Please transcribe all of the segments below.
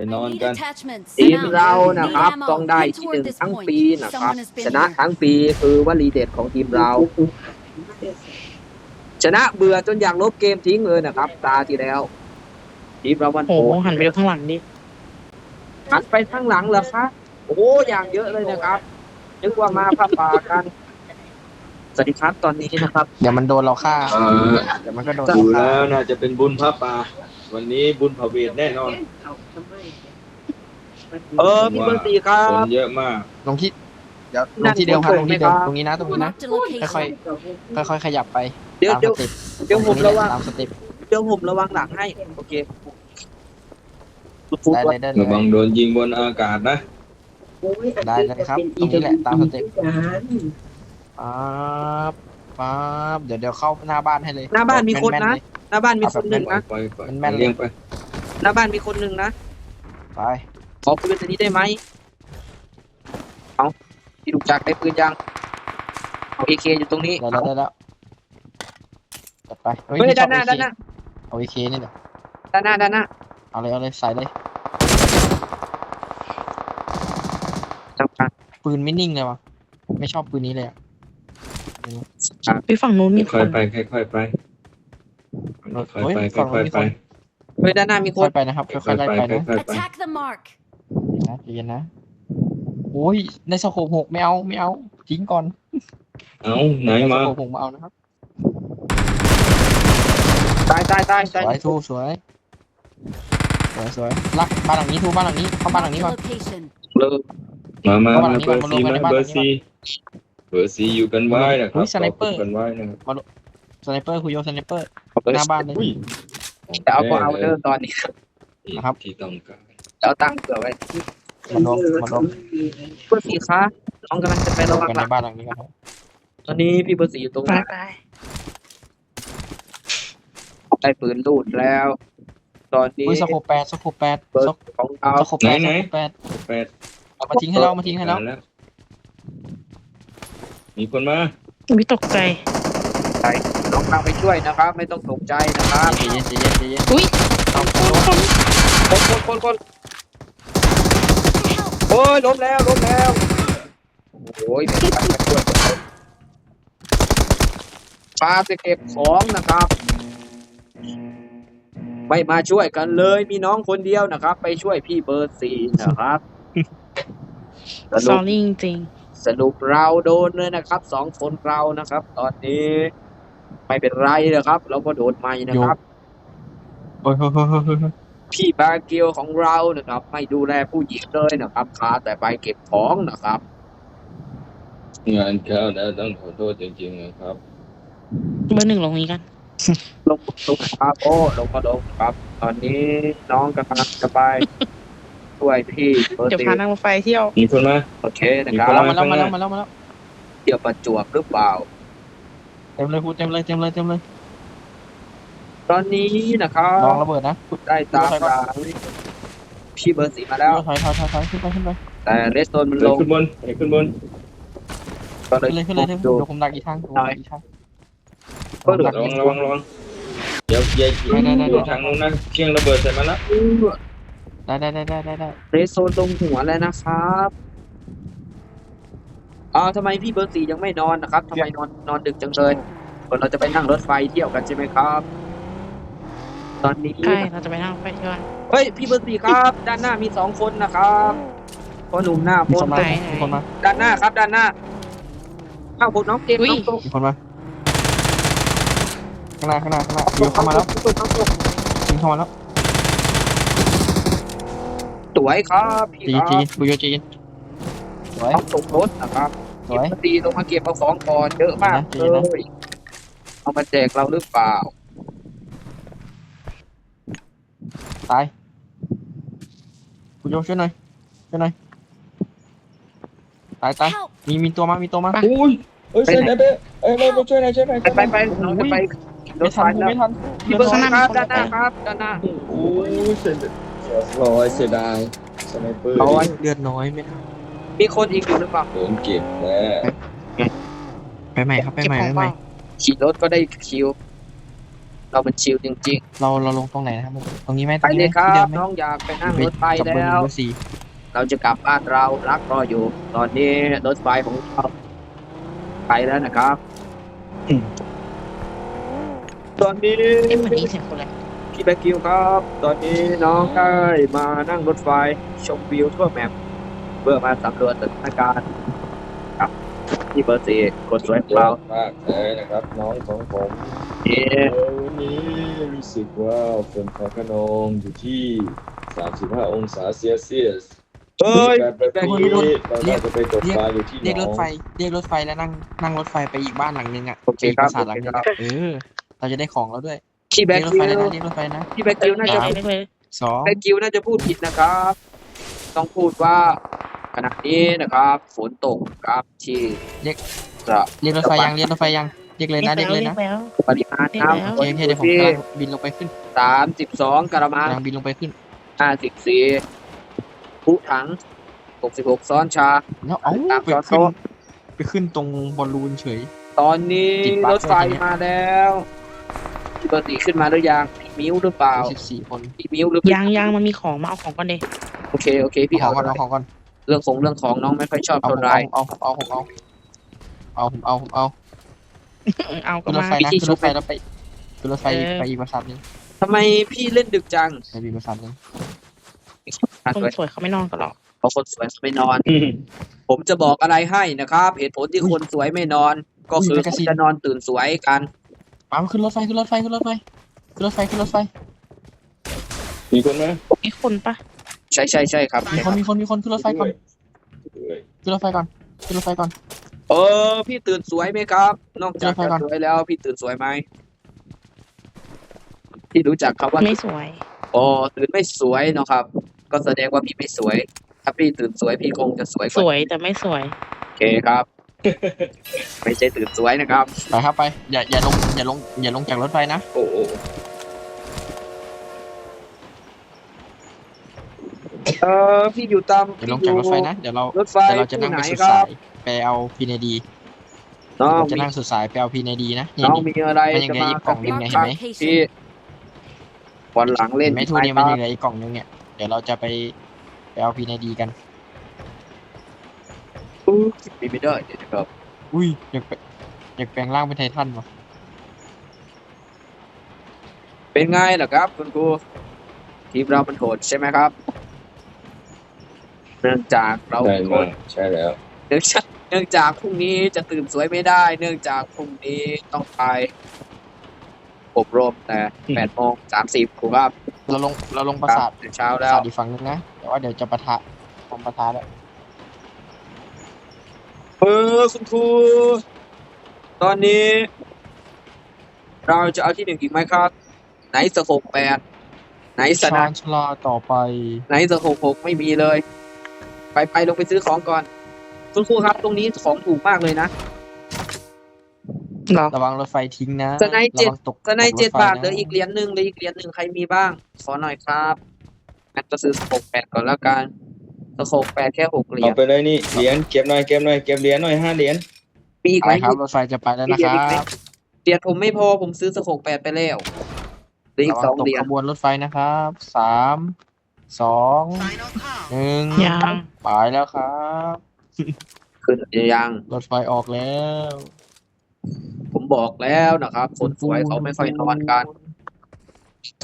ไปนอน I need กัน attachments. ทีม Now, เรานะครับ need ammo. ต้องได้ Head ที่ห toward นึ่ง this ทั้ง point. ปีนะครับ Someone has been ชนะ here. ทั้งปีคือวลีเด็ดของทีมเรา ชนะเบื่อจนอยากลบเกมทิ้งเลยนะครับ ตาที่แล้ว ทีมเรามันโอ้โหโหหันไปดูข้างหลังดิหันไปข้างหลังเหรอคะโอ้โหอย่างเยอะเลยนะครับนึกว่ามาผ้าป่ากันสวัสดีครับตอนนี้นะครับเดี๋ยวมันโดนเราฆ่าเออเดี๋ยวมันก็โดนดูเราฆ่าแล้วน่าจะเป็นบุญพระป่า วันนี้บุญพระเวทแน่นอน เออพี่เบอร์สี่ครัคนบเยอะมาก ลงที่เดี๋ยวลงที่เดิมครับลงที่เดิมนั่นตรงนี้นะตรงนี้นะ Marked a ค่อย location. ค่อยๆขยับไปเดี๋ยวตามเดี๋ยวสเต็ปเดี๋ยวผมระวังตามสเต็ปเดี๋ยวผมระวังหลังให้ โอเคฟุตได้บอเลลยได้เลระวังยโดนยิงบนอากาศนะ ได้เลยครับตรงนี้แหละตามสเต็ปป๊าบป๊าบเดี๋ยวเดี๋ยวเข้าหน้าบ้านให้เลยหน้าบ้านมีคนนะแๆเลย หน้าบ้านมีคนหนึ่งปล่อยนะปล่อยปล่อยแม่นๆ เลี้ยงไปหน้าบ้านมีคนหนึ่งนะไปขอปืนตัวนี้ได้ไหมเอาพี่ลูกจักรได้ปืนยังเอาเอเคอยู่ตรงนี้ได้แล้วได้แล้วจัดไปเฮ้ยพี่ชด้าอบนหน้า AK ด้านหน้าเอาเอเคนี่แหละด้านหน้าด้านหน้าเอาเลยเอาเลยใส่เลยทำการปืนไม่นิ่งเลยวะไม่ชอบปืนนี้เลยอะไปฝั่งนู้นมีคค่อยนๆไปค่อยๆไป ค่อยๆเฮ้ยไปฝั่งค่นู้อนยมีๆคไปนเฮ้ยด้านหน้ามีคค่อนยไปนะครับค่ค่ออยยๆๆไล่ไปไปนะค่อยๆไป Attack the mark. นะใจเย็นนะโอ้ยในสโคปหกไม่เอาไม่เอาทิ้งก่อนเอาไหนในสมาโคปหกมาเอานะครับตายตายตายสตายวยทูสวยสวยสวยลักบ้านหลังนี้ทูบ้านหลังนี้เข้าบ้านหลัง Marked นี้ a ก่อน location. เลยมามาเอาบ้านหลัมางนี้เบอร์ก่อนซีมารวมกันในบ้านมาเบอร์ซีเบอร์ซีอยู่กันไว้นะคอุ๊รับยสไนเปอร์ขบคุณกันไว้นะครับสไนเปอร์คุยโยสไนเปอร์เอาไป หน้าบ้านเลย อุ้ยแต่เอาก็เอาเดินตอนนี้ที่นะครับ ที่ต้องการเอาตั้งเผื่อไว้มารวมมารวมเบอร์สี่คะน้องกำลังจะไประวังกันหในลังบ้านหลังนี้กันครับตอนนี้พี่เบอร์สี่อยู่ตรงไปนั้นไปได้ปืนลูดแล้ว ตอนนี้อุ้ยสโคปแปดสโคปแปดเบอร์สของเราโคปแปดสโคปแปดแปดเอามาทิ้งให้เรามาทิ้งให้เราแล้ว มีคนมาวิตกใจน้องกำลังไปช่วยนะครับ ไม่ต้องตกใจนะครับใจเย็นใจเย็นใจเย็นอุ้ยเอาคนคนคนคนคนคนโอ้ยล้มแล้วล้มแล้วโอ้ยไม่ทันมาช่วยปาจะเก็บของนะครับ ไม่มาช่วยกันเลยมีน้องคนเดียวนะครับ ไปช่วยพี่เบอร์สี่นะครับสสรุอปรี่จริงสรุปเราโดนเลยนะครับสองคนเรานะครับ ตอนนี้ ไม่เป็นไรนะครับ เราก็โดนไม่นะครับ โอ้ยโอ้ยโอ้ยโอ้ยโอ้ยพี่บาเกียวของเรานะครับ ไม่ดูแลผู้หญิงเลยนะครับพาแต่ไปเก็บของนะครับ งานเข้าแล้วต้องขอโทษจริงๆนะครับๆเบอร์หนึ่งลงนี้กันลงลงครับโอ้ลงมาลงครับ ตอนนี้น้องกำลังจะไปช่วยพี่เบอร์เดี๋ยวสี่พานั่งรถไฟเที่ยวมีคนมา โอเคนะมีครัคนบมาแล้วมาแล้วมาแล้วมาแล้ว เดี๋ยวประจวบหรือเปล่าเต็มเลยพูดเต็มเลยเต็มเลยเต็มเลยตอนนี้นะครัลองบระเบิดนะได้ตามหลังพี่เบอร์สี่มาแล้ว ถอยถอยถอยถอยขึ้นไปขึ้นไปแต่เรสโตนมันเดิลนงขึ้นบนเดินขึ้นบนก็เลยขึ้นเลยขึ้นเลยเดี๋ดูยวผมดักอีกทางผมดักอีกทางก็เหลือระวังระวังระวังเดี๋ยวอย่าอยู่ทางนู้นนะเชียงระเบิดใส่มันละได้ได้ได้ได้ได้ได้เรสโซนตรงหัวแล้วนะครับ อ้าวทำไมพี่เบอร์สี่ยังไม่นอนนะครับทำไมนอนนอนดึกจังเลยเราจะไปนั่งรถไฟเที่ยวกันใช่ไหมครับ ตอนนี้ ใช่เราจะไปนั่งรถไฟเที่ยวกันเฮ้ยพี่เบอร์สี่ครับ ด้านหน้ามีสองคนนะครับพ่อหนุ่มหน้ามีพคนนมาไหนมีคนมาด้านหน้าครับ ด้านหน้าข้าวผมน้องเกมน้องตกมีคนมาข้างหน้าข้างหน้าข้างหน้ายิงเข้ามาแล้วน้องตกน้องตกยิงเข้ามาแล้วสวยครับพี่จีคจีรับคุยโยจีน สวยน้องตกรถนะครับสวยพี่เบอร์สี่ลงมาเก็บเอาของก่อนเยอะมากดีเลนะยเอามาแจกเราหรือเปล่า ตายคุยโยช่วยหน่อยช่วยหน่อยตายตาย Help! มีมีตัวมา มีตัวมา อุ้ยเอ้ยช่วยหน่อยเบ้เอ้ยเราช่วยหน่อยช่วยหน่อยไปไปไปน้องจะไปรไม่ถไฟทันแล้วไม่ทันพี่เบอร์สี่ครับด้านหน้าครับด้านหน้า โอ้ยเสียดายร้อยเสียดายสไนเปอร์ร้อยเลือดน้อยไม่ทัน มีคนอีกอยู่หรือเปล่าโดนเก็บแล้วไปใหม่ครับไปเก็บใหม่ของไปใหเปม่ล่าขี่รถก็ได้คิว เรามันชิลจริงเราเราลงตรงไหนนะครับตรงนี้ไหมๆ ตไปรงเลนี้ยไหมครัที่เดิบมไหมน้องอยากไปนั่งรถไฟกับเบอร์หแล้นึ่งว เบอร์สี่เราจะกลับบ้านเรารักรออยู่ ตอนนี้รถไฟของเราไปแล้วนะครับตอนนี้เอ๊ะเหมือนนี้เสียงคนอะไรพี่แบคิวครับ ตอนนี้น้องได้มานั่งรถไฟชมวิวทั่วแมป เพื่อมาสำรวจสถานการณ์ครับที่เบอร์สี่คนสวยของเรามากเลยนะครับน้องของผมเอ๊ะเออวันนี้รู้สึกว่าฝนฟ้าขนองอยู่ที่ 35 องศาเซลเซียสเอ้ยแบบนี้เราน่าจะไปตกปลาอยู่ที่หนเรียกรอถงไฟเรียกรถไฟแล้วนั่งนั่งรถไฟไปอีกบ้านหลังนึงอะโอเคครับปราสาทหลังนึงอะเออเราจะได้ของแล้วด้วยพี่แบเรียกรถคิไฟวเลยนะเรียกรถไฟนะพี่แบคิวน่าจะเอ๊ะเล็กเลยสองแบคิวน่าจะพูดผิดนะครับ ต้องพูดว่า ขณะนี้นะครับฝนตกครับที่จะเรียกรถไฟยังเรียกรถไฟยังเรียกเลยนะเรียกเลยเรียนะกแล้ว ปริมาณเรียกน้ำแล้วโอเคโอเคเดี๋ยวผมที่กำลังบินลงไปขึ้นสามสิบสองกระมังกำลังบินลงไปขึ้น ห้าสิบสี่ผู้ถังหกสิบหกซ้อนชา แล้วเอ้าตามไปจอขึ้นโต๊ะ ไปขึ้นตรงบอลลูนเฉย ตอนนี้ติดบั๊กรถไฟด้วยเนี่ยมาแล้วพี่เบอร์ตีขึ้นมาหรือยังพี่มิ้วหรือเปล่าสิบสี่คนพี่มิ้วหรือเปล่ายังยังมันมีของมาเอาของก่อนเดยโอเคโอเคพี่เอาเอาของก่อนเอาของก่อน เรื่องของเรื่องของน้องไม่ค่อยชอบเอาผเท่ามไหรเอาเอาเอาผมเอาเอาผมเอาผมเอาเอาก็ขึ้นรถมา ไฟนะพี่ขึ้นชุรบถไฟแล้วไปขึ้นรถไฟเออ ไปอีกปราสาทหนึงทำไมพี่เล่นดึกจังไปอีกปราสาทหนึงอะคนสวยสวยเขาไม่นอนกันหรอกเพราะคนสวยไม่นอน ผมจะบอกอะไรให้นะครับ เหตุผลที่คนสวยไม่นอน ก็คือเขาจะนอนตื่นสวยกัน มาขึ้นรถไฟขึ้นรถไฟขึ้นรถไฟขึ้นรถไฟขึ้นรถไฟมีคนไหมมีคนปะ ใช่ใช่ใช่ครับมีคนมีคนมีคนขึ้นรถไฟก่อนด้วยขึ้นรถไฟก่อนขึ้นรถไฟก่อน เออ พี่ตื่นสวยไหมครับ นอกจากเจอใครก่จะอนสวยแล้วพี่ตื่นสวยไหมพี่รู้จักคำว่าไม่สวยอ๋อตื่นไม่สวยเนาะครับ ก็แสดงว่าพี่ไม่สวย ถ้าพี่ตื่นสวยพี่คงจะสวยกสว่าวยแต่ไม่สวยโอเคครับไม่ใช่ตื่นสวยนะครับไปครับไปอย่าอย่าลงอย่าลงอย่าลงจากรถไฟนะ โอ้โห เออพี่อยู่ตามอย่าลงจากรถไฟนะ เดี๋ยวเรารถไฟเดี๋ยวเราจะนั่งที่ไปไหนสุดครัสาบยไปเอาพีเนดีน้องเราจะมีนั่งสุดสายไปเอาพีเนดีนะนี่น้องนี่มีอะไรมันยังจะเหลือมาอีกกล่องนึงเนี่ยเห็นไหมพี่วันหลังเล่เห็นนไหมทูเนี่ยมันยังเหลืออีกกล่องนึงเนี่ยเดี๋ยวเราจะไปไปเอาพีเนดีกันมีไม่ได้เดี๋ยวนะครับอุ้ยอยากไปอยากแปลงร่างเป็นไททันวะเป็นไงล่ะครับคุณครูทีมเรามันโหดใช่ไหมครับ เนื่องจากเราได้เป็นคมานกใช่แล้ว เนื่องจากเนื่องจากพรุ่งนี้จะตื่นสวยไม่ได้ เนื่องจากพรุ่งนี้ต้องไปอบรมแต่แปดโมงสามสิบครูครับเราลงเราลงปราคสารัทบตื่นเช้าปราแล้วสาทอีกฝั่งนึงนะแต่ว่าเดี๋ยวจะปะทะทำปะทะแล้วเออคุณครูตอนนี้ เราจะเอาที่หนึ่งอีกไหมครับ ไหนสหกแปดไหนสชานะญชลาต่อไปไหนสหกหกไม่มีเลย ไปไปลงไปซื้อของก่อน คุณครูครับ ตรงนี้ของถูกมากเลยนะหรอระวังรถไฟทิ้งนะสไนด์เจ็ดระวังตกก็ในตกรถเจ็ดไฟบาทนะเหลืออีกเหรียญหนึ่งเหลืออีกเหรียญหนึ่งใครมีบ้าง ขอหน่อยครับงั้นก็ซื้อสหกแปดก่อนแล้วกันสหกแปดแค่หกเหรียเอาญไปเลยนี่เหรียญเก็บหน่อยเก็บหน่อยเก็บเหรียญหน่อยห้าเหรียญมีอีกไปไหมครับรถไฟจะไปแล้วนะครับเหรียญผมไม่พอผมซื้อสหกแปดไปแล้วเหลืออีระกวัสองตกเหรียญขบวนรถไฟนะครับสาม สองหนึ่งยังไปแล้วครับ ขึ้นยัง รถไฟออกแล้ว ผมบอกแล้วนะครับ คนสวยเขาไม่ค่อยนอนกัน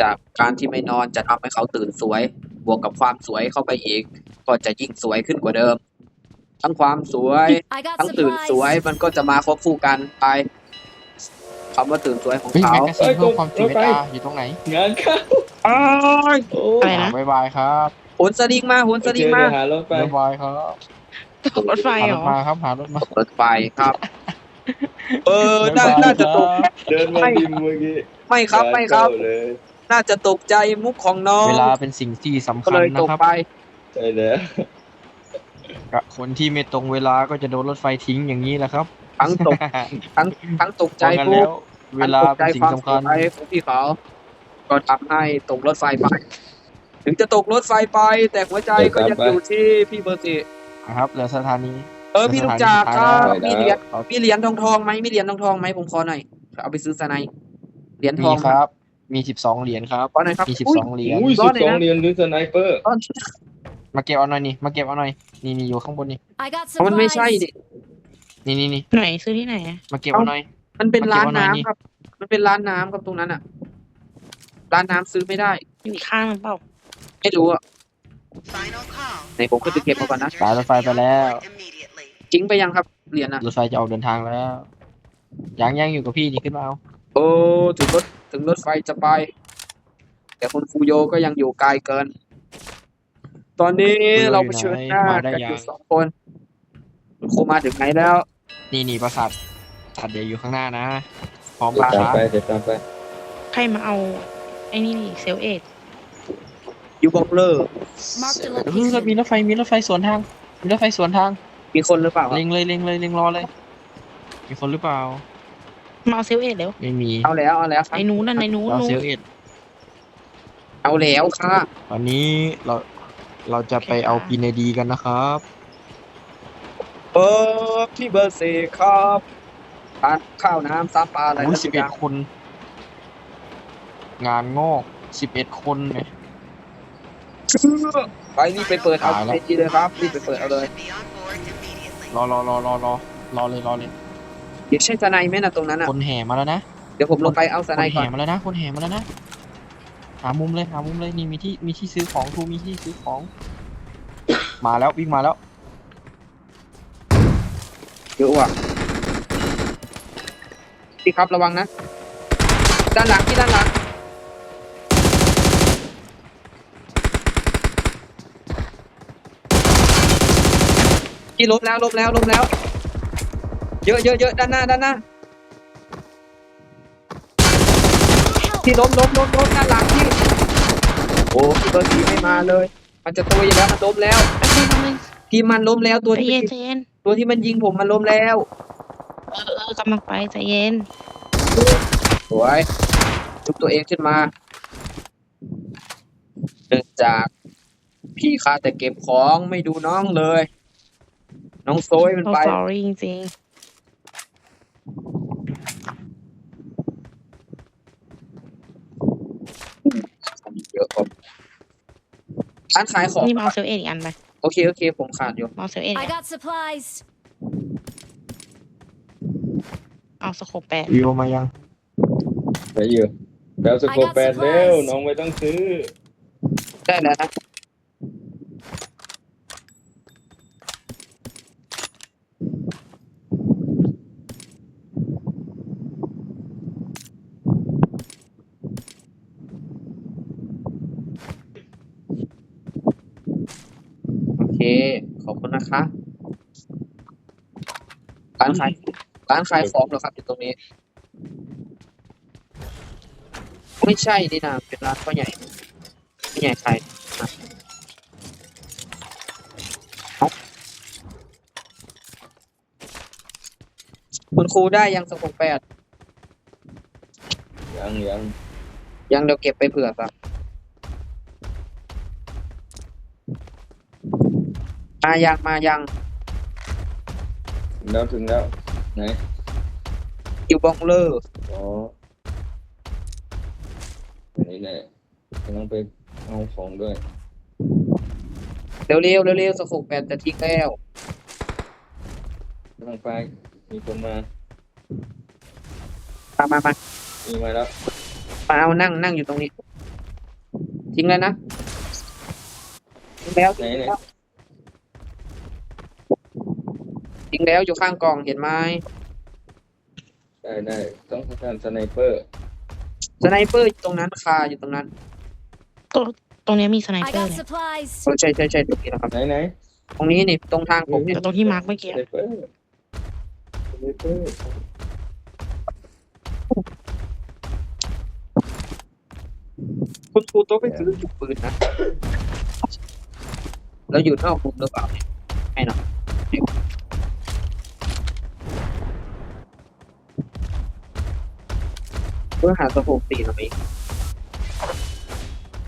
จากการที่ไม่นอนจะทำให้เขาตื่นสวย บวกกับความสวยเข้าไปอีก ก็จะยิ่งสวยขึ้นกว่าเดิม ทั้งความสวย I got ทั้งตื่นสวย supplies. มันก็จะมาควบคู่กันไปคำว่าตื่นสวยของเฮ้ยเขา แมกกาซีนเพิ่มความจุเออาอยู่ตรงไหน งานเข้า อ้ายโอ้อะไรนะ บ๊ายบายครับโหนสลิงมาโหนสลิงมาเดี๋ยวหารถไปบ๊ายบายครับตกรถไฟหาเหรรถอ มาครับหารถมาเปิดไฟครับ เออน่าบ๊ยบยน่าจะตกครับเดินมาดิมเมื่อกี้ไม่ครับไม่ครับงานเข้าเลย น่าจะตกใจมุกของน้องเวลาเป็นสิ่งที่สำก็คัญเลยนะตกครับไป ใช่แล้วกับคนที่ไม่ตรงเวลาก็จะโดนรถไฟทิ้งอย่างนี้แหละครับทั้งตกทั้งทั้งตกใจเพราะงั้นมุแล้กวเวลาเป็นสิ่งสำคัญทั้ตกใจความสวยของพี่เขา ก็ทำให้ตกรถไฟไป ถึงจะตกรถไฟไป แต่หัวใจก็ยังอยู่ที่พี่เบอร์สี่นะครับเหลือสถานีเออพี่ลูกจากครับได้มีเหรียญเอามีเหรียญทองทองไหมมีเหรียญทองทองไหมผมขอหน่อยเอาไปซื้อสไนด์เหรียญทมีองครับ มีสิบสองเหรียญครับก้อนไหนครับมีสิบอุ้ยสองเหรียญอุ้ยร้สิอนบเลยสองนะเหรียญหรือสไนเปอร์ก้อนมาเก็บเอาหน่อยนี่มาเก็บเอาหน่อยนี่นี่อยู่ข้างบนนี่ I got เพราะมันไม่ใช่ supplies. ดินี่นี่นี่ไหนซื้อที่ไหนอะมาเก็บเอาหน่อย มันเป็นมาเก็บร้านเอาหน่อยนี่น้ำครับ มันเป็นร้านน้ำครับตรงนั้นอะ ร้านน้ำซื้อไม่ได้อยู่อีกข้างหนึงเปล่าไม่รู้อะ Final call. ไหนผมก็จะเก็บมาก่อนนะสายรถไฟไปแล้ว Immediately. ทิ้งไปยังครับเหรียญอะรถไฟจะออกเดินทางแล้วยังยังอยู่กับพี่นี่ขึ้นมาเอาโอ้ถึงรถถึงรถไฟจะไป แต่คุณฟูโยก็ยังอยู่ไกลเกิน ตอนนี้เราเผชิญหน้ากันอยู่สองคนคุณครูมาถึงไหนแล้ว นี่นี่ปราสาทปราสาทเดี๋ยวอยู่ข้างหน้านะพร้อมเดี๋ยวปะตามไปเดี๋ยวตามไป ใครมาเอา ไอ้นี่นี่เซลเอ็ดอยู่บอกเลอร์ Marked a เออมี location. รถไฟมีรถไฟสวนทางมีรถไฟสวนทางมีคนหรือเปล่าครับเล็งเลยเล็งเลยเล็งรอเลย มีคนหรือเปล่า มาเอาเซลเอ็ดเร็วไม่มีเอาแล้วเอาแล้วครับในนู้นน่ะในนู้นเรานู้เซนลเอ็ดเอาแล้วค่ะวันนี้เราเราจะไปเอาปีในดีกันนะครับเปิดที่เบอร์สี่ครับทานข้าวน้ำซับปลาอะไรโอ้ยนะสิบเอ็ดคน งานงอกสิบเอ็ดคนเนี่ย ไปนี่ไปเปิดเอาตายแล้วไอจีเลยครับรีบไปเปิดเอาเลย Should be on board immediately. รอรอรอรอรอรอเลยรอเลยเดี๋ยวใช่สไนไหมนะตรงนั้นอะ คนแห่มาแล้วนะเดี๋ยวผมลงไปเอาสคนไนก่อแห่นมาแล้วนะ คนแห่มาแล้วนะหามุมเลยหามุมเลยนี่มีที่มีที่ซื้อของทูมีที่ซื้อของ มาแล้ววิ่งมาแล้ว เยอะว่ะพี่ครับระวังนะ ด้านหลังที่ด้านหลัง พี่ลบแล้วลบแล้วลบแล้ว เยอะเยอะเยอะด้านหน้าด้านหน้าพี่ล้มล้มล้มล้มด้านหลังพี่โอ้พี่เบอร์สีไม่มาเลย มันจะตัวอยู่แล้วมันล้มแล้วแป๊บนึงแป๊บนึงพี่มันล้มแล้วตัวใจที่เย็มันนใจเย็นตัวที่มันยิงผมมันล้มแล้วเออเออกำลังไปใจเย็นสวยจุบตัวเองขึ้นมาเนื่องจาก พี่ข้าแต่เก็บของไม่ดูน้องเลย น้องโซยมันเราไปสอรี่จริงเยอะครับร้านขายของ ๆนี่มาเอาเซลเอ็ดอีกอันไปโอเค โอเค ผมขาดอยู่ มาเอาเซลเอ็ด I got supplies. เอาสโคปแปดวิวมายัง ไปอยู่แล้วสโคป I got แปดแล้ว supplies น้องไม่ต้องซื้อได้แล้วนะ โอเค ขอบคุณนะคะร้านขายร้านขายของเหรอครับอยู่ตรงนี้ ไม่ใช่นี่นะเป็นร้านพ่อใหญ่พ่อใหญ่ขายอะเอ้าคุณครูได้ยังสกแปดยังยังยังเดี๋ยวเก็บไปเผื่อครับ มายังมายังถึงแล้วถึงแล้วไหนอยู่บองเลอร์อ๋อไหนแน่กำลังไปเอาของด้วยเร็วเร็วเร็วเร็วสกแปดจะทิ้งแล้วกำลังไปมีคนมามามามามีมาแล้วมาเอานั่งนั่งอยู่ตรงนี้ ทิ้งแล้วนะทิ้งแล้วไหนไหน ทิ้งแล้วอยู่ข้างกล่องเห็นไหมได้ได้ต้องการสไนเปอร์สไนเปอร์อยู่ตรงนั้นคาอยู่ตรงนั้นตรงเนี้ยมีสไน I เปอร์ got เนี่ย supplies. เออใช่ใช่ใช่ตรงนี้นะครับ ไหนไหนตรงนี้นี่ตรงทางผมเนี่ยแต่ตรงที่มาร์กเมื่อกี้สไนเปอร์สไนเปอร์คุณครูโต๊ะไปซื้อจุกปืนนะ แล้วอยู่นอกคุมหรือเปล่าเนี่ยให้หน่อ พื่อหาสโคปตีหน่อย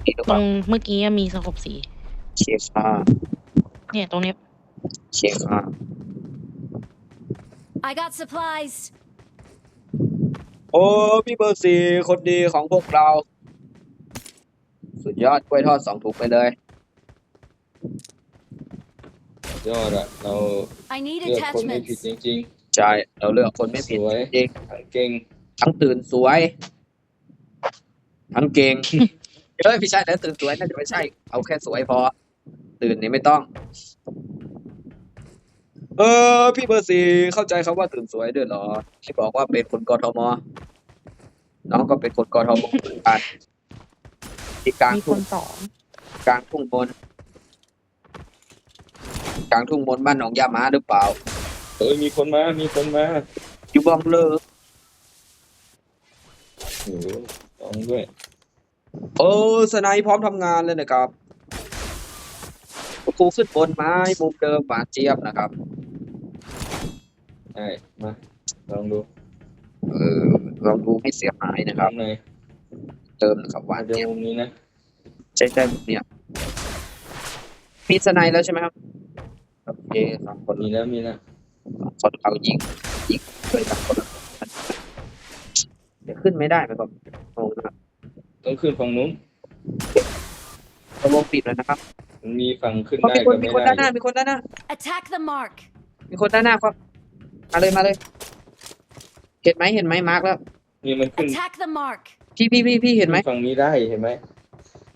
นี่หรือตเปรล่างเมื่อกี้มีสโคปสี เชียร์ค่ะเนี่ยตรงเนี้ยเชียร์ค่ะ I got supplies. โอ้พี่เบอร์สี่คนดีของพวกเรา สุดยอดกล้วยทอดสองถุงไปเลยยอดอะเรา I need เลือกคนไม่ผิด attachments. จริงใช่เราเลือกคนไม่ๆผิดสวยจริง เก่ง ทั้งตื่นสวย ทั้งเก่งเฮ้ยไม่ใช่แล้วตื่นสวยน่าจะไม่ใช่ เอาแค่สวยพอ ตื่นนี่ไม่ต้อง เออ พี่เบอร์สี่เข้าใจคำว่าตื่นสวยด้วยเหรอที่บอกว่าเป็นคนกทมน้องก็เป็นคนกทมเหมือนกันที่กลางมีคทุ่งนสองกลางทุ่งมนกลางทุ่งมนบ้านหนองยามาหรือเปล่าเอ้ยมีคนมา มีคนมาอยู่บ้องเลอ โอ้โหลองด้วยเออสไนด์พร้อมทำงานเลยนะครับครูขึ้นบนไม้มุมเดิมหวานเจี๊ยบนะครับใช่มาลองดูเออลองดูให้เสียหายนะครับ ทำหน่อยเติมนะครับหวานเดี๋ยวเจี๊ยบมุมนี้นะ ใช่ใช่เนี่ยมีสไนด์แล้วใช่ไหมครับโอเคสองคนมีแล้วมีแล้ว สองคนเอายิงยิงช่วยกันคนละ เดี๋ยวขึ้นไม่ได้ไหมครับงงนะครับต้องขึ้นฝั่งนู้นระวงปิดเลยนะครับมันมีฝั่งขึ้นเพราะได้มีคนกับมีไม่คนด้านหได้น้ามีคนด้านหน้า Attack the mark. มีคนด้านหน้าครับ มาเลยมาเลย เห็นไหมเห็นไหมมาร์กแล้ว นี่มันขึ้น Attack the mark. พี่พี่พี่พี่เห็นไหมฝั่งนี้ได้เห็นไหม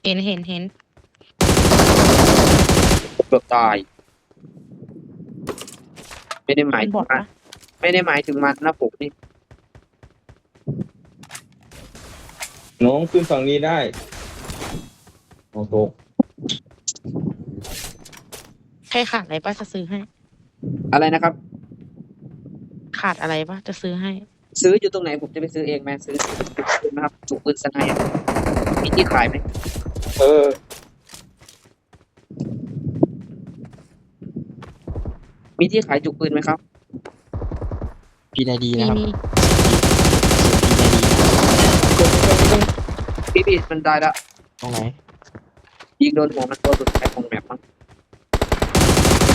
เห็นเห็นเห็นเกือบตาย ไม่ได้หมายเป็นถึบองทมันปะไม่ได้หมายถึงมันนะผมนี่ น้องขึ้นฝั่งนี้ได้โอ้โหใครขาดอะไรปะจะซื้อให้ อะไรนะครับ ขาดอะไรปะจะซื้อให้ ซื้ออยู่ตรงไหนผมจะไปซื้อเองไหมซื้อซื้อนะครับจุกปืนสไนด์อะมีที่ขายไหมเออ มีที่ขายจุกปืนไหมครับ พีนายดีมีนะครับ มี พี่พี่มันได้ละตรงไหนยิงโดนหัวมันตัวสุดท้ายของแมปมั้ง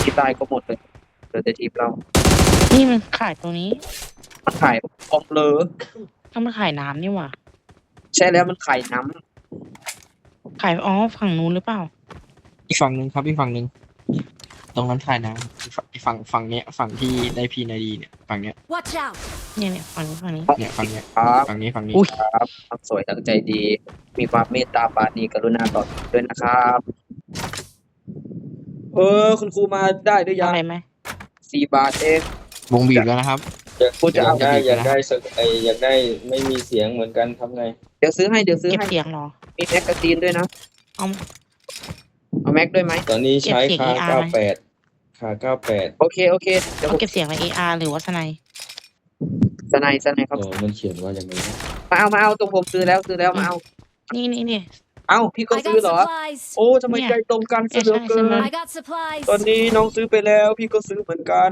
ที่ตายก็หมดเลยเหลือแต่ทีมเรานี่มันขายตรงนี้มันขายออมเลอถ้ามันขายน้ำนี่หว่าใช่แล้วมันขายน้ขายอ๋อฝั่งนู้นหรือเปล่า อีกฝั่งหนึ่งครับอีกฝั่งหนึ่ง ตรงนั้นถ่ายน้ำอีกฝั่งอีกฝั่งฝั่งเนี้ยฝั่งที่ได้พีนายดีเนี่ยฝั่งเนี้ย Watch out. เนี่ยเนี่ยฝั่งนี้ฝั่งนี้ เนี่ยฝั่งเนี้ยำครับฝั่งนี้ฝั่งนี้อุ๊ย ครับทั้งสวยทั้งใจดี มีความเมตตาปราณีกรุณาต่อด้วยนะครับเออคุณครูมาได้หรือยัอะงไรไหมสี่บาทเองวงบีบแล้วนะครับ อยากพูดจะอยากเอาได้จะบีบอยากนะได้สักไออยากได้ไม่มีเสียงเหมือนกันทำไง เดี๋ยวซื้อให้เดี๋ยวซื้อเก็บให้เสียงเหรอ มีแม็กกาซีนด้วยนะเอา เอาแม็กด้วยไหมตอนนี้ใช้เก็บเสียงคา AR ไหม98คา98โอเคโอเคเดี๋ยวผเอามเก็บเสียงใน AR หรือว่าสไนสไนด์สไนด์ครับโอ้มันเขียนว่าอย่างไรนะมาเอามาเอาตรงผมซื้อแล้วซื้อแล้วมาเอานี่นี่นี่ เอ้าพี่ก็ I ซื้อ got เหรอ supplies. โอ้ทำไมเนี่ยใจตรงกันซะเหลือเกิใช่ใช่นใช่ I got supplies. ตอนนี้น้องซื้อไปแล้ว พี่ก็ซื้อเหมือนกัน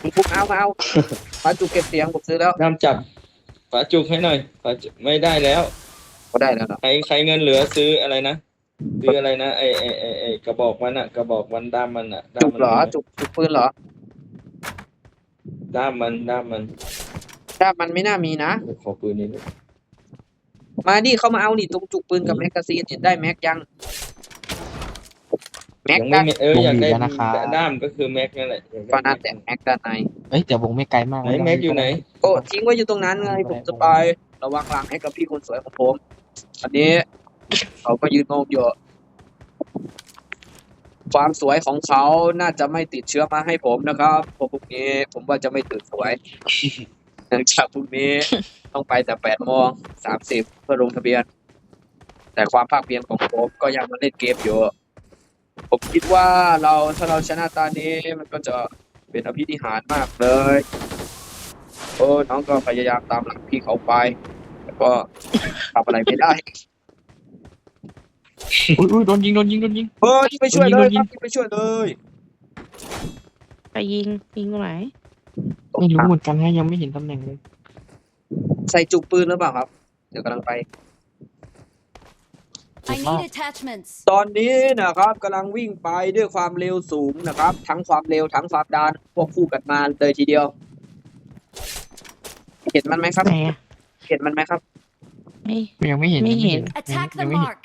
คุณครูเอามาเอามาจุกเก็บเสียงผมซื้อแล้วน้ำจับฝาจุกให้หน่อยฝาจุกไม่ได้แล้ว ก็ได้แล้วเนาะใครใครเงินเหลือซื้ออะไรนะ ซื้ออะไรนะไอไอไอไอกระบอกมันอะกระบอกมันด้ามมันอะด้ามจุกมันเหรอมีไมจุกจุกปืนเหรอด้ามมันด้ามมันถ้ามันไม่น่ามีนะเดี๋ยวขอปืนนิดนึงมาดิเข้ามาเอานี่ตรงจุกปืนกับแมกกาซีนเห็นได้แม็กยังแม็กยังด้าไม่นมีเอออยากได้วงอยู่แล้วนะครับ ด้ามก็คือแม็กนั่นแหละอยากได้ก็นั่นแต่แม็กด้านในเอ้ยแต่วงไม่ไกลมากไหนแม็กอยู่ไหน โอ้ทิ้งไว้อยู่ตรงนั้นไงผมจะไป ระวังหลังให้กับพี่คนสวยของผมอันนี้ เขาก็ยืนงงอยู่ความสวยของเขาน่าจะไม่ติดเชื้อมาให้ผมนะครับเพราะพรุ่งนี้ ผมว่าจะไม่ตื่นสวยเนื่องจากพรุ่งนี้ต้องไปแต่แปดโมงสามสิบเพื่อลงทะเบียน แต่ความภาคเพียรของผมก็ยังมาเล่นเกมอยู่ ผมคิดว่าเราถ้าเราชนะตานี้มันก็จะเป็นอภินิหารมากเลยโอ้น้องก็พยายามตามหลังพี่เขาไป แต่ก็ทำอะไรไม่ได้ อุ้ยอุ้ยโดนยิงโดนยิงโดนยิง เฮ้ยไปช่วยเลยโดนยิคงรับไปช่วยเลยไปยิงยิงตรงไหนไม่รู้เหมือนกันฮะยังไม่เห็นตำแหน่งเลย ใส่จุกปืนหรือเปล่าครับ เดี๋ยวกำลังไป I need attachments. ตอนนี้นะครับกำลังวิ่งไปด้วยความเร็วสูงนะครับ ทั้งความเร็วทั้งความดันควบคู่กันมาเลยทีเดียว เห็นมันไหมครับ ไหนอะเห็นมันไหมครับ ไม่ ยังไม่เห็นไม่เห็น Attack ยั the งไม่เห็น mark.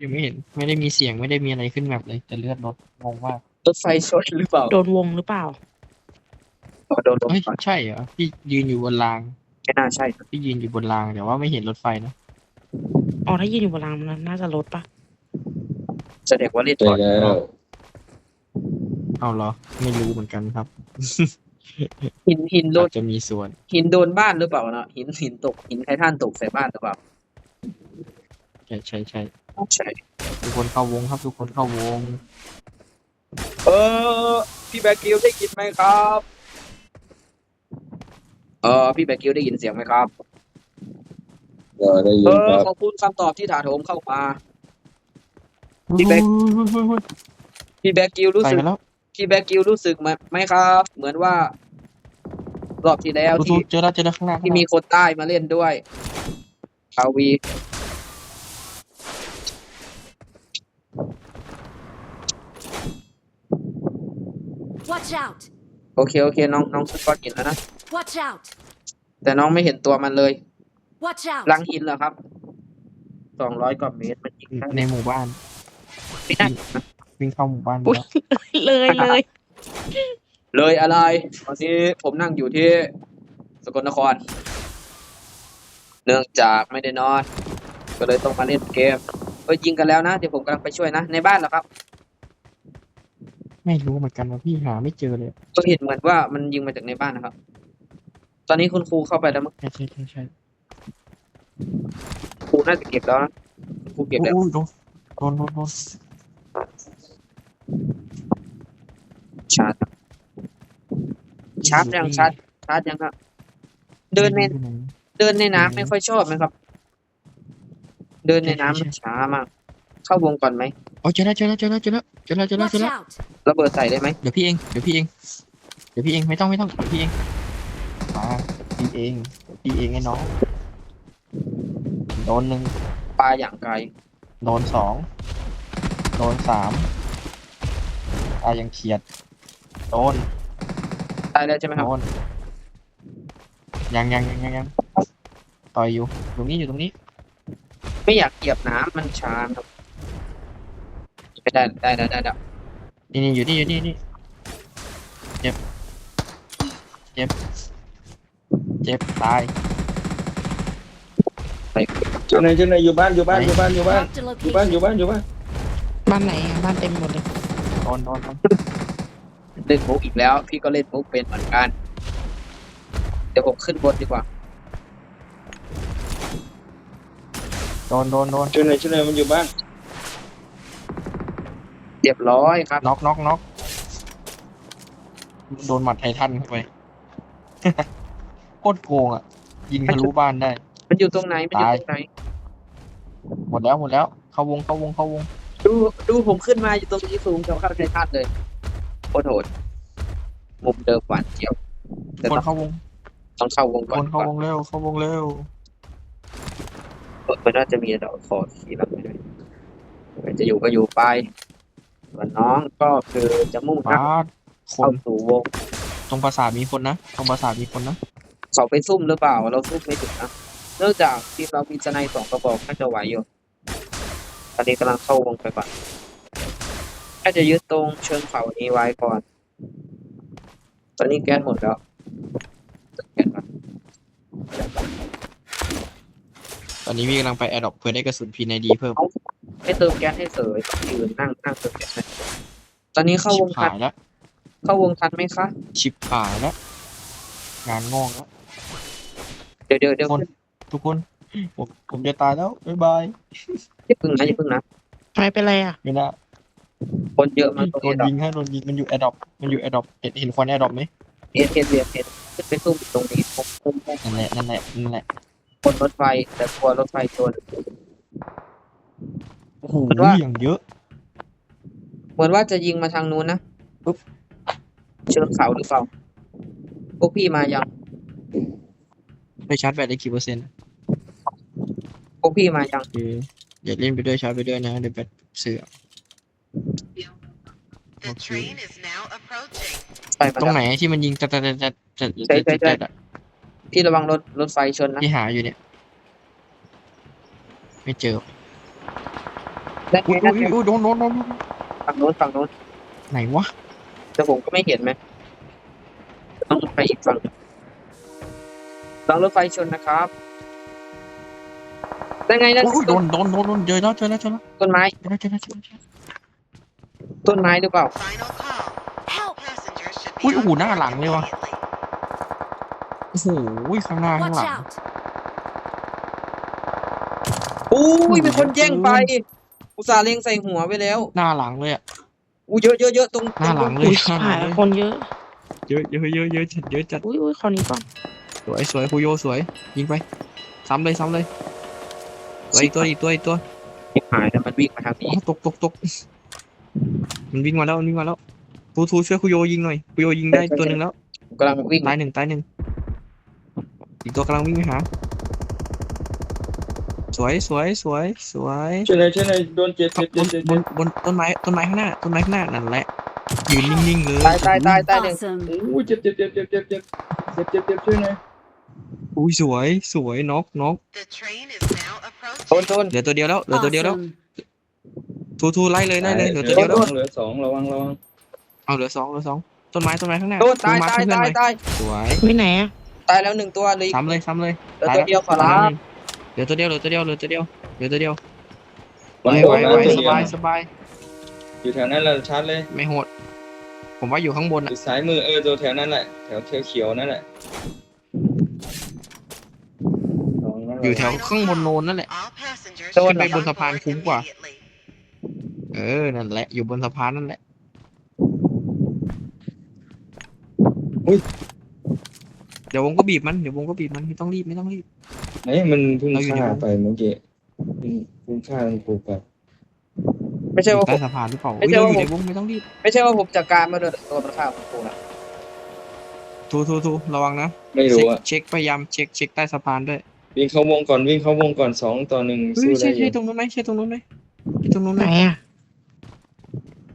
ยังไม่เห็น ไม่ได้มีเสียงไม่ได้มีอะไรขึ้นแบบเลยแต่เลือดลดงงว่ากรถไฟชนหรือเปล่าโดนวงหรือเปล่า อ๋อโดนลมเฮ้ยก่อนใช่เหรอพี่ยืนอยู่บนรางไม่น่าใช่ พี่ยืนอยู่บนรางแต่ว่าไม่เห็นรถไฟนะอ๋อถ้ายืนอยู่บนรางมันน่าจะลดปะแสดงว่าเล่นใช่ก่อนแล้วเอาเหรอไม่รู้เหมือนกันครับหินหินโดอานจจะมีส่วน หินโดนบ้านหรือเปล่าเนาะหินหินตกหินไททันตกใส่บ้านหรือเปล่า ใช่ใช่ใช่ ใช่ทุกคนเข้าวงครับทุกคนเข้าวง เออ พี่แบกิวได้ยินไหมครับ เออ พี่แบกิวได้ยินเสียงไหมครับก็ได้ยิเอนคอรับขอบคุณคำตอบที่ถาโถมเข้ามาพี่พี่แบก พี่แบกิวรู้ไปสึก กันแล้วพี่แบกิวรู้สึกไหมไหมครับ เหมือนว่ารอบที่แล้วดูที่ๆเจอแล้วเจอแล้วข้างหน้าข้างที่หน้ามีคนใต้มาเล่นด้วยคาวี Watch out. โอเคโอเคน้องน้องสกอตเห็นแล้วนะ Watch out. แต่น้องไม่เห็นตัวมันเลย Watch out. หลังหินเหรอครับสองร้อยกว่าเมตรมันยิงได้ในหมู่บ้าน ไม่ได้วิ่งเข้าหมู่บ้านไปอุ๊ยแล้วเลยเลยเลยอะไรตอนนี้ผมนั่งอยู่ที่สกลนคร เนื่องจากไม่ได้นอน ก็เลยต้องมาเล่นเกมเออยิงกันแล้วนะเดี๋ยวผมกำลังไปช่วยนะ ในบ้านเหรอครับ ไม่รู้เหมือนกันว่าพี่หาไม่เจอเลยก็เห็นเหมือนว่ามันยิงมาจากในบ้านนะครับ ตอนนี้คุณครูเข้าไปแล้วมั้งใช่ใช่ใช่ใช่ครูน่าจะเก็บแล้วนะคุณครูเก็บแล้วโอ้ยโดนโดนโดนโดนชาร์จครับชาร์จยังชาร์จชาร์จยังครับ เดินในอยู่ไหเดินในน้ำไม่ค่อยชอบไหมครับ เดินในน้ำมันช้ามาก เข้าวงก่อนไหมโอ้ยเจอแล้วเจอแล้วเจอแล้วเจอแล้ว เจอแล้วเจอแล้ว Watch เจอแล้ว out. ระเบิดใส่ได้ไหมเดี๋ยวพี่เอง เดี๋ยวพี่เอง เดี๋ยวพี่เอง ไม่ต้องไม่ต้องเดี๋ยวพี่เอง มาพี่เองพี่เองไอ้น้อง โดนหนึ่ง ปลาอย่างไกลโดนสอง โดนสามอายังเขียด โดน ได้แล้วใช่ไหมครับ โดน ยังยังยังยังยังต่อยอยู่ ตรงนี้อยู่ตรงนี้ ไม่อยากเหยียบน้ำมันช้าครับ ไม่ได้ได้ได้ได้ได้นี่นี่อยู่นี่อยู่นี่นี่เจ็บเจ็บเจ็บตายไปเจ้าไหนเจ้าไหนอยู่บ้านอยู่บ้านอยู่บ้านอยู่บ้าน Marked a อยู่บ้านอยู่ location. บ้านอยู่บ้านบ้านไหนอะบ้านเต็มหมดเลยโดนโดนโดนเล่นมุกอีกแล้ว พี่ก็เล่นมุกเป็นเหมือนกัน เดี๋ยวผมขึ้นบนดีกว่าโดนโดนโดนเจ้าไหนเจ้าไหนมันอยู่บ้าน เรียบร้อยครับน็อกน็อกน็อกโดนหมัดไททันเข้าไปโคตรโกงอะ ยิงทะลุบ้านได้ มันอยู่ตรงไหน มันอยู่ตายตรงไหน หมดแล้วหมดแล้ว เข้าวงเข้าวงเข้าวง ดูดูผมขึ้นมาอยู่ตรงนี้สูงเท่าข้าวไททันเลยโคตรโหดมุมเดิมหวานเจียวแต่คนต้องเข้าวง ต้องเข้าวงคก่อนนเข้าวงเร็วเข้าวงเร็วมันน่าจะมีดอกคอขี่หลังไปด้วยมันจะอยู่ก็อยู่ไป ส่วนน้องก็คือจะมุ่งหน้าปาดคเข้านสู่วง ตรงปราสาทมีคนนะ ตรงปราสาทมีคนนะ เขาไปซุ่มหรือเปล่า เราซุ่มไม่ถึงนะเนื่องจากทีมเรามีสไนด์สองกระบอกน่าจะไหวอยู่ ตอนนี้กำลังเข้าวงไปก่อนถ้าจะยึดตรงเชิงเขานี้ไว้ก่อน ตอนนี้แก๊สหมดแล้วเติมแก๊สก่อนตอนนี้พี่กำลังไปแอดดอปเพื่อได้กระสุนพีในดีเพิ่ม ให้เติมแก๊สให้เสยต้องยืนนั่งนั่งเติมแก๊สให้ตอนนี้เข้าวชิงบทัหานยแล้ว เข้าวงทันไหมคะ ชิบหายแล้ว งานงอกแล้ว เดี๋ยวเดี๋ยวเดี๋ยวคน ทุกคน ผมผมจะตายแล้ว บ๊ายบาย อย่าพึ่งนะอย่าพึ่งนะไม่เป็นไรอะไม่น่าคนเยอะมากตรงโดนี้นดอกยิงให้โดนยิง มันอยู่แอดดอปมันอยู่แอดดอปเห็นเห็นควันแอดดอปไหมเห็นเห็นเห็นเห็นขึ้นไปซุ่มอยู่ตรงนี้ผมผมผมนั่นแหละ นั่นแหละ นั่นแหละบนรถไฟแต่กลัวรถไฟชนโอ้โหมันว่า อย่างเยอะ เหมือนว่าจะยิงมาทางนู้นนะปุ๊บเชิงเขาหรือเปล่าพวกพี่มายังไปชาร์จแบตได้กี่เปอร์เซ็นต์พวกพี่มายังโอเคอย่าเล่นไปด้วยชาร์จไปด้วยนะเดี๋ยวแบตเสื่อม The Okay. train is now approaching. ไปมาตรงแล้วไหนที่มันยิงจัดจัดจัดจัดใช่ใช่ใช่จัดอะพี่ระวังรถรถไฟชนนะพี่หาอยู่เนี่ย ไม่เจอ ได้ไงอุ้ยนั่อุ้นยไงอุ้ยโดนโดนโดนฝั่งโน้นฝั่งโน้นไหนวะแต่ผมก็ไม่เห็นไหมต้องไปอีกฝั่งระวังรถไฟชนนะครับได้ไงนั่นอุ้ยโดต้นนโดนโดนโดนเจอแล้วเจอแล้วเจอแล้วต้นไม้เจอแล้วเจอแล้วเจอแล้วเจอแล้วต้นไม้หรือเปล่า Final call. Help! Passengers should be อุ้ยโอ้โห on หน้า board หลังเลยว่ะ immediately. โอ้โหข้างหน้าข้าง Watch หลัง out! อุ้ยมีคนแย่งไป อุตส่าห์เล็งใส่หัวไปแล้วหน้าหลังเลยอะ อู้เยอะเยอะเยอะตรงหน้าหลังเลอุ้ยยหน้าหหาลังยเลยคนเยอะ เยอะเยอะเยอะเยอะจัดเยอะจัดอุ้ยอุ้ยคราวนี้ก่อนสวยสวยคุโยสวยยิงไปซ้ำเลยซ้ำเลยตัวอีกตัวอีกตัวอีกตัวหายแล้วมันวิ่งมาทางอ๋นี้อตกตกตกมันวิ่งมาแล้วมันวิ่งมาแล้วทูทูช่วยคุโยยิงหน่อยคุโยยิงได้ตัวหนึ่งแล้ว ผมกำลังวิ่งตายหนึ่งตายหนึ่งอีกตัวกำลังวิ่งไปหา สวยสวยสวยสวยช่วยหน่อยช่วยหน่อยโดนเจ็บครัเจ็บบบเจ็นบเจ็บบเจ็นบบนต้นไม้ต้นไม้ข้างหน้าต้นไม้ข้างหน้านั่นแหละยืนนิ่งๆเลยตายตายตายตายหนึ่ง Awesome! โอ้ยเจ็บเจ็บเจ็บเจ็บเจ็บเจ็บเจ็บเจ็บเจ็บช่วยหน่อยอุ้ยสวยสวยน็อกน็อก The train is now โทน approaching. โทนเหลือตัวเดียวแล้วเหลือตัวเดียวแล้ว Awesome! ทูทูไล่เลยไล่เลยเหลือตัวเหลืเดียวแล้วเหลือสองระวังระวังเอาเหลือสองเหลือสองต้นไม้ต้นไม้ข้างหน้าโทนตายมาตายเพื่อนตายหน่อยตายสวยไม่ไหนอะตายแล้วหนึ่งตัวเหลยซ้ำเลยซ้ำเลย เหลือตัวเดียวขอรับ เหลือตัวเดียวเหลือตัวเดียวเหลือตัวเดียวเหลือตัวเดียวมันไหโหวดนะไหวตัวสเดียวบายสบายอยู่แถวนั้นเราชาร์จเลยไม่โหด ผมว่าอยู่ข้างบนออะยู่ซ้ายมือเออตัวแถวนั้นแหละแถวเขียวเขียวๆนั่นแหละอยู่แถวข้างบนโนนนั่นแหละ All passengers โดน should ไป be บ on นสะพาน board คุ้มกว่า immediately. เออนั่นแหละอยู่บนสะพานนั่นแหละเดี๋ยววงก็บีบมันเดี๋ยววงก็บีบมันไม่ต้องรีบไม่ต้องรีบ ไหนมันเพิ่งเราอยู่ในฆ่าวงไปเมื่อกี้เพิ่งเพิ่งฆ่ามันปลูกไปไม่ใช่ว่าผใต้ม สะพานหรือเปล่าไม่เฮ้ยใช่เราว่า อยู่ในวงไม่ต้องรีบไม่ใช่ว่าผมจัดการมาโดยตัวมันฆ่าผมนะทูทูทูระวังนะไม่เช็รู้คอะเช็คพยายามเช็คเช็คใต้สะพานด้วยวิ่งเข้าวงก่อนวิ่งเข้าวงก่อนสองต่อหนึ่งเฮ้สู้ยได้ใช่อใช่ยู่ตรงนู้นไหมใช่ตรงนู้นไหมใช่ตรงนู้นไหไหมนอะ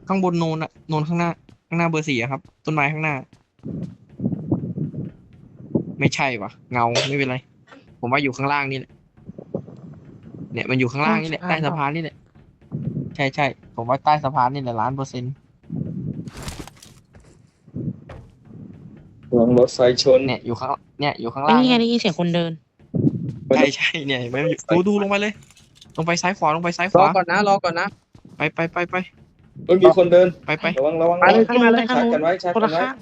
ข้างบนโนนอะโนนข้างหน้า ข้างหน้าเบอร์สี่อะครับ ต้นไม้ข้างหน้า ไม่ใช่วะเงาไม่เป็นไร ผมว่าอยู่ข้างล่างนี่แหละ เนี่ยมันอยู่ข้างล่างนี่แหละใต้สะพานนี่แหละ ใช่ใช่ผมว่าใต้สะพานนี่แหละล้านเปอร์เซ็นต์ระวังรถไฟชนเนี่ยอยู่ข้างเนี่ยอยู่ข้างไอ้ล่างนี่ไงได้ยินเสียงคนเดิน ใช่ใช่เนี่ยเห็นไหมดูดูลงไปเลย ลงไปซ้ายขวาลงไปซ้ายขรอวาก่อนนะรอก่อนนะ ไปไปไปไปเฮ้ยมีคนเดินไปไประวังระวังไปเลยข้างนู้นไปข้างชาร์จนู้กันนไว้ชาร์จคนกัละนไว้ข้าง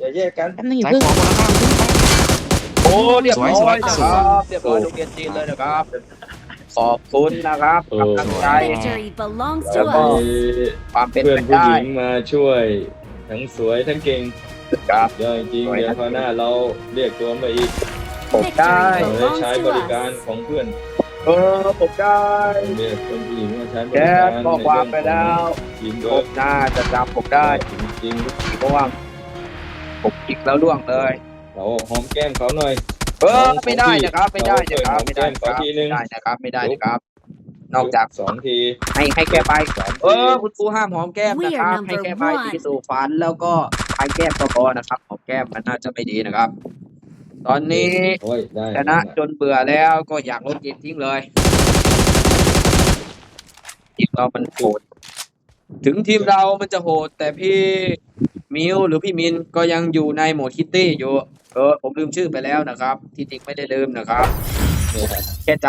อย่าแยกกันแป๊บนึงอย่าซ้ายเพิ่งขวาคนละข้างโอ้ เรียบร้อยสวยสวย นะครับเรียบร้อยโรงเรียนจีนเลยนะครับ ขอบคุณนะครับโอ้กำลังใจ Victory belongs แล้ว to ก็ us! ความเป็นเพื่อนไปผู้หได้ญิงมาช่วย ทั้งสวยทั้งเก่งครับ ยอดจริงสวยเดี๋ยวทั้งคราวหน้าเราเรียกตัวมาอีกผมได้ เราได้ใช้บริการของเพื่อนเออผมได้เรียกคนผู้หญิงมาใช้บแกริการบอกความไปแล้ว ทีมผเวิร์มน่าจะจำผมได้ จริงเพราะว่าผมจิกแล้วล่วงเลยๆ เราหอมแก้มเขาหน่อย เออไม่ได้นะครับไม่ได้นะครับเราไม่เปิได้ดนะขอครับทีนึไม่งได้นะครับไม่ได้นะครับ นอกจากสองทีให้ให้แกไปสามเอทีอคุณครูห้ามหอมแก้มนะครับ We are ให้แก number ไป one ที่สู่ฝันแล้วก็ไปแก้มก็พอนะครับหอมแก้มมันน่าจะไม่ดีนะครับ ตอนนี้โอ้ยได้ชนะจนเบื่อแล้วก็อยากลดเกมทิ้งเลยทีมเรามันโหดถึงทีมเรามันจะโหดแต่พี่ มิวหรือพี่มินก็ยังอยู่ในโหมดคิตตี้อยู่ เออ ผมลืมชื่อไปแล้วนะครับ ที่จริงไม่ได้ลืมนะครับแค่จ